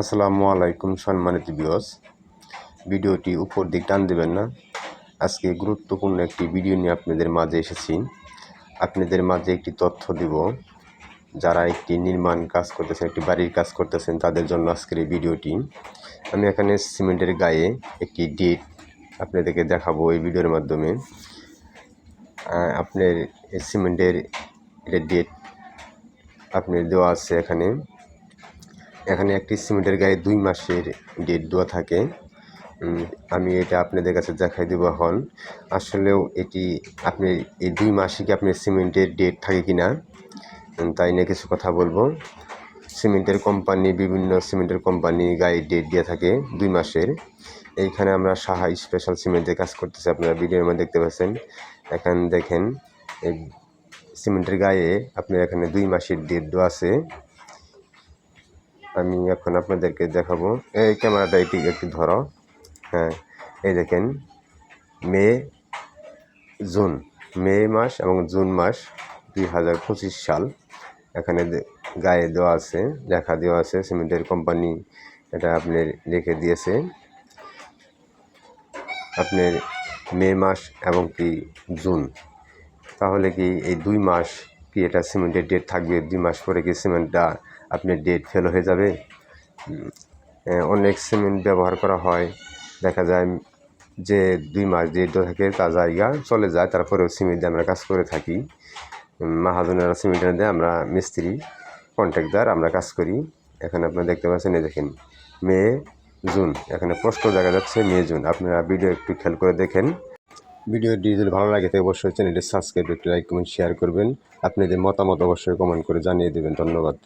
আসসালামু আলাইকুম সম্মানিত বিয়স ভিডিওটি উপর দিক টান দেবেন না। আজকে গুরুত্বপূর্ণ একটি ভিডিও নিয়ে আপনাদের মাঝে এসেছি। আপনাদের মাঝে একটি তথ্য দিব। যারা একটি নির্মাণ কাজ করতেছেন, একটি বাড়ির কাজ করতেছেন, তাদের জন্য আজকের এই ভিডিওটি। আমি এখানে সিমেন্টের গায়ে একটি ডেট আপনাদেরকে দেখাবো এই ভিডিওর মাধ্যমে। আপনার সিমেন্টের ডেট আপনার দেওয়া আছে এখানে। এখানে একটি সিমেন্টের গায়ে দুই মাসের ডেট দেওয়া থাকে। আমি এটা আপনাদের কাছে দেখাই দেবো এখন। আসলেও এটি আপনি, এই দুই মাসে কি আপনার সিমেন্টের ডেট থাকে কি না তাই নিয়ে কিছু কথা বলব। সিমেন্টের কোম্পানি, বিভিন্ন সিমেন্টের কোম্পানি গায়ে ডেট দিয়ে থাকে দুই মাসের। এইখানে আমরা সাহা স্পেশাল সিমেন্টের কাজ করতেছি, আপনারা ভিডিওর মধ্যে দেখতে পাচ্ছেন। এখানে দেখেন সিমেন্টের গায়ে আপনার এখানে দুই মাসের ডেট দেওয়া আছে। আমি এখন আপনাদেরকে দেখাবো। এই ক্যামেরাটা এটি একটু ধরো। হ্যাঁ এই দেখেন, মে, জুন, মে মাস এবং জুন মাস দুই হাজার পঁচিশ সাল। এখানে গায়ে দেওয়া আছে, লেখা দেওয়া আছে, সিমেন্টের কোম্পানি এটা আপনি লিখে দিয়েছে। আপনার মে মাস এবং কি জুন। তাহলে কি এই দুই মাস কি এটা সিমেন্টের ডেট থাকবে? দুই মাস পরে কি সিমেন্টটা আপনার ডেট ফেল হয়ে যাবে। অনেক সিমেন্ট ব্যবহার করা হয়। দেখা যায় যে দুই মাস ডেট থাকে, তা জায়গা চলে যায়, তারপরেও সিমেন্ট দিয়ে আমরা কাজ করে থাকি। মাহাজনেরা সিমেন্ট এনে দেয়, আমরা মিস্ত্রি কন্ট্রাক্টর আমরা কাজ করি। এখানে আপনারা দেখতে পাচ্ছেন, এই দেখেন, মে, জুন। এখানে স্পষ্ট দেখা যাচ্ছে, মে, জুন। আপনারা ভিডিও একটু খেয়াল করে দেখেন। ভিডিওটি যদি ভালো লাগে, তাহলে অবশ্যই চ্যানেলটি সাবস্ক্রাইব একটু লাইক কমেন্ট শেয়ার করবেন। আপনাদের মতামত অবশ্যই কমেন্ট করে জানিয়ে দেবেন। ধন্যবাদ।